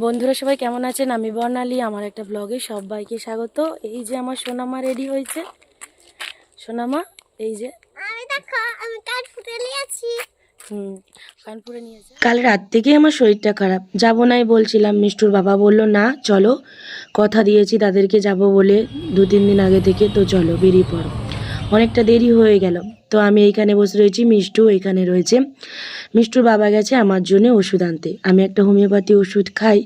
বন্ধুরা সবাই কেমন আছেন? আমি বর্ণালী আমার একটা ব্লগে সবাইকে স্বাগত। এই যে আমার সোনামা রেডি হয়েছে। সোনামা এই যে। আমি দেখো আমি নিয়েছি। হুম কানপুরে নিয়েছে। কাল রাত থেকে আমার শরীরটা খারাপ। যাব নাই বলছিলাম মিষ্টুর বাবা বলল না চলো। কথা দিয়েছি তাদেরকে যাব বলে দু তিন দিন আগে থেকে তো চলো বেরিয়ে পড়ো। অনেকটা দেরি হয়ে গেল। তো আমি এইখানে বসে রয়েছি, মিষ্টু এখানে রয়েছে। মিষ্টুর বাবা গেছে আমার জন্য ওষুধ আনতে। আমি একটা হোমিওপ্যাথি ওষুধ খাই,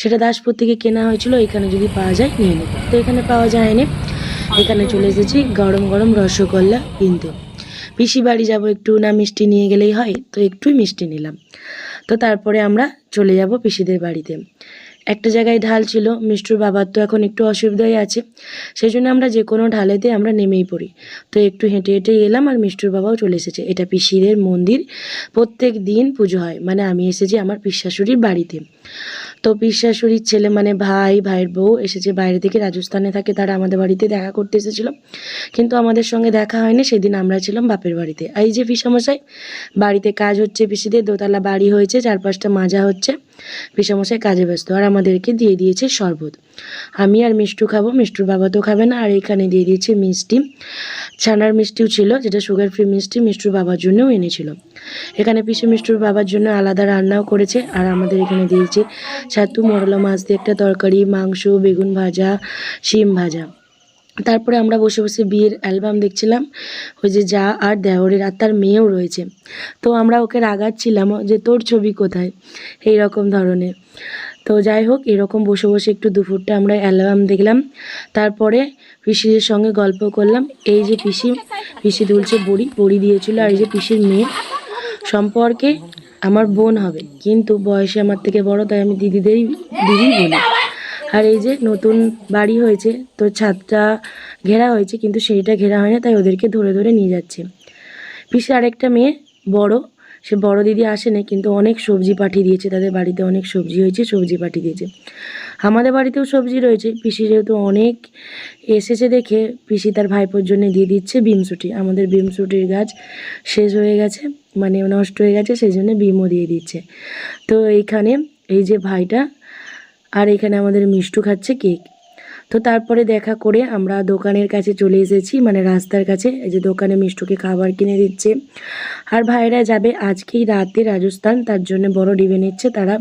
সেটা দাসপুর থেকে কেনা হয়েছিল, এখানে যদি পাওয়া যায় নিয়ে নেব। তো এখানে পাওয়া যায়নি। এখানে চলে এসেছি গরম গরম রসগোল্লা কিনতে। পিসি বাড়ি যাব একটু, না মিষ্টি নিয়ে গেলেই হয়? তো একটুই মিষ্টি নিলাম। তো তারপরে আমরা চলে যাব পিসিদের বাড়িতে। একটা জায়গায় ঢাল ছিল, মিষ্টুর বাবার তো এখন একটু অসুবিধাই আছে সেই জন্য আমরা যে কোনো ঢালেতে আমরা নেমেই পড়ি। তো একটু হেঁটে হেঁটে এলাম আর মিষ্টুর বাবাও চলে এসেছে। এটা পিসিদের মন্দির, প্রত্যেক দিন পুজো হয়। মানে আমি এসেছি আমার পিসাশুড়ির বাড়িতে। তো পিসাশুড়ির ছেলে মানে ভাই, ভাইয়ের বউ এসেছে, বাইরে থেকে রাজস্থানে থাকে, তারা আমাদের বাড়িতে দেখা করতে এসেছিল। কিন্তু আমাদের সঙ্গে দেখা হয়নি, সেদিন আমরা ছিলাম বাপের বাড়িতে। এই যে পিসামশাই, বাড়িতে কাজ হচ্ছে, পিসিদের দোতলা বাড়ি হয়েছে চার পাঁচটা মাজা হচ্ছে। পিসামশাই কাজে ব্যস্ত আর আমাদেরকে দিয়ে দিয়েছে শরবত। আমি আর মিষ্টু খাব, মিষ্টুর বাবা তো খাবে না, আর এখানে দিয়ে দিয়েছে মিষ্টি। ছানার মিষ্টিও ছিল, যেটা সুগার ফ্রি মিষ্টি মিষ্টুর বাবার জন্যও এনেছিল। এখানে পিসি মিষ্টুর বাবার জন্য আলাদা রান্নাও করেছে, আর আমাদের এখানে দিয়েছে ছাতু, মরলা মাছ দিয়ে একটা তরকারি, মাংস, বেগুন ভাজা, শিম ভাজা। তারপরে আমরা বসে বসে বিয়ের অ্যালবাম দেখছিলাম, ওই যে যা আর দেওরের আর তার মেয়েও রয়েছে। তো আমরা ওকে রাগাচ্ছিলাম যে তোর ছবি কোথায়? এই রকম ধরনের। তো যাই হোক, এরকম বসে বসে একটু দুপুরটা আমরা অ্যালবাম দেখলাম। তারপরে পিসিদের সঙ্গে গল্প করলাম। এই যে পিসি পিসি দুলছে বড়ি বড়ি দিয়েছিল আর এই যে পিসির মেয়ে। সম্পর্কে আমার বোন হবে, কিন্তু বয়সে আমার থেকে বড়, তাই আমি দিদিদেরই দিদি বলি। আর এই যে নতুন বাড়ি হয়েছে, তো ছাদটা ঘেরা হয়েছে, কিন্তু সেইটা ঘেরা হয় না, তাই ওদেরকে ধরে ধরে নিয়ে যাচ্ছে। পিসির আরেকটা মেয়ে বড়, সে বড় দিদি আসেনি কিন্তু অনেক সবজি পাঠিয়ে দিয়েছে, তাদের বাড়িতে অনেক সবজি হয়েছে, সবজি পাঠিয়ে দিয়েছে। আমাদের বাড়িতেও সবজি রয়েছে, পিসি যেহেতু অনেক এসেছে দেখে, পিসি তার ভাইপোর জন্য দিয়ে দিচ্ছে বিমসুটি। আমাদের বিমসুটির গাছ শেষ হয়ে গেছে মানে নষ্ট হয়ে গেছে, সেই জন্য বিমও দিয়ে দিচ্ছে। তো এইখানে এই যে ভাইটা আর এখানে আমাদের মিষ্টু খাচ্ছে কেক। তো তারপরে দেখা করে আমরা দোকানের কাছে চলে এসেছি মানে রাস্তার কাছে। এই যে দোকানে মিষ্টুকে খাবার কিনে দিচ্ছে। আর ভাইরা যাবে আজকেই রাতে রাজস্থান, তার জন্য বড় ডিবে নিচ্ছে, তারা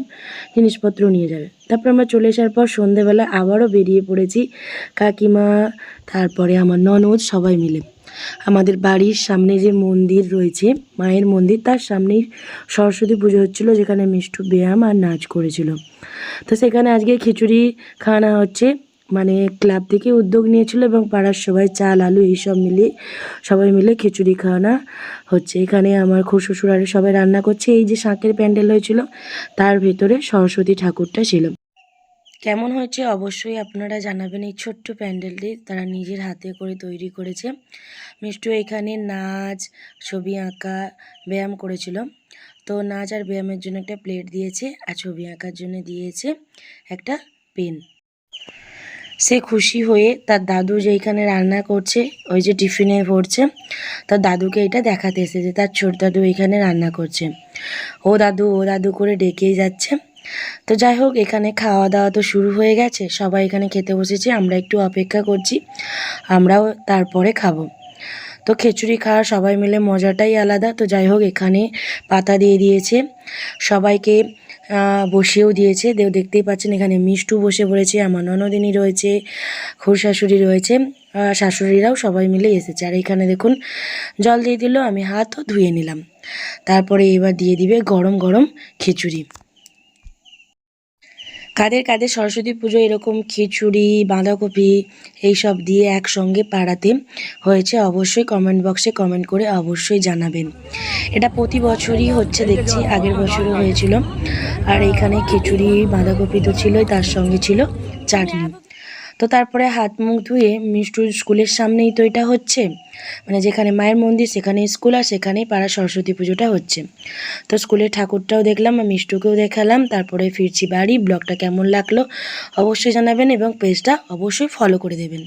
জিনিসপত্র নিয়ে যাবে। তারপর আমরা চলে আসার পর সন্ধেবেলা আবারও বেরিয়ে পড়েছি। কাকিমা, তারপরে আমার ননদ, সবাই মিলে। আমাদের বাড়ির সামনে যে মন্দির রয়েছে, মায়ের মন্দির, তার সামনেই সরস্বতী পুজো হচ্ছিল, যেখানে মিষ্টু ব্যায়াম আর নাচ করেছিল। তো সেখানে আজকে খিচুড়ি খাওয়ানো হচ্ছে মানে ক্লাব থেকে উদ্যোগ নিয়েছিল এবং পাড়ার সবাই চাল, আলু এইসব মিলিয়ে সবাই মিলে খিচুড়ি খাওয়ানো হচ্ছে। এখানে আমার শ্বশুর আর সবাই রান্না করছে। এই যে শাঁকের প্যান্ডেল হয়েছিল, তার ভেতরে সরস্বতী ঠাকুরটা ছিল। কেমন হয়েছে অবশ্যই আপনারা জানাবেন। এই ছোট্ট প্যান্ডেলটি তারা নিজের হাতে করে তৈরি করেছে। মিষ্টু এখানে নাচ, ছবি আঁকা, ব্যায়াম করেছিল। তো নাচ আর ব্যায়ামের জন্য একটা প্লেট দিয়েছে আর ছবি আঁকার জন্য দিয়েছে একটা পেন। সে খুশি হয়ে তার দাদু যেইখানে রান্না করছে, ওই যে টিফিনে ভরছে, তার দাদুকে এটা দেখাতে এসেছে। তার ছোট দাদু এখানে রান্না করছে। ও দাদু ও দাদু করে ডেকেই যাচ্ছে। তো যাই হোক এখানে খাওয়া দাওয়া তো শুরু হয়ে গেছে। সবাই এখানে খেতে বসেছে আমরা একটু অপেক্ষা করছি। আমরাও তারপরে খাব। তো খিচুড়ি খাওয়া সবাই মিলে মজাটাই আলাদা। তো যাই হোক এখানে পাতা দিয়ে দিয়েছে। সবাইকে আহ, বসিয়েও দিয়েছে। দেও দেখতেই পাচ্ছেন এখানে মিষ্টু বসে পড়েছে আমার ননদিনী রয়েছে খুর শাশুড়ি রয়েছে শাশুড়িরাও সবাই মিলে এসেছে। আর এখানে দেখুন জল দিয়ে দিল আমি হাতও ধুয়ে নিলাম। তারপরে এবার দিয়ে দিবে গরম গরম খিচুড়ি। কাদের কাদের সরস্বতী পুজো এরকম খিচুড়ি, বাঁধাকপি এইসব দিয়ে একসঙ্গে পাড়াতে হয়েছে, অবশ্যই কমেন্ট বক্সে কমেন্ট করে অবশ্যই জানাবেন। এটা প্রতি বছরই হচ্ছে, দেখছি আগের বছরও হয়েছিল। আর এখানে খিচুড়ি, বাঁধাকপি তো ছিলই, তার সঙ্গে ছিল চাটনি। তো তারপরে হাত মুখ ধুয়ে মিষ্টুর স্কুলের সামনেই তো এটা হচ্ছে। মানে যেখানে মায়ের মন্দির সেখানে স্কুল আর সেখানেই পাড়া সরস্বতী পুজোটা হচ্ছে। তো স্কুলের ঠাকুরটাও দেখলাম আর মিষ্টুকেও দেখালাম। তারপরে ফিরছি বাড়ি, ব্লগটা কেমন লাগল অবশ্যই জানাবেন এবং পেজটা অবশ্যই ফলো করে দেবেন।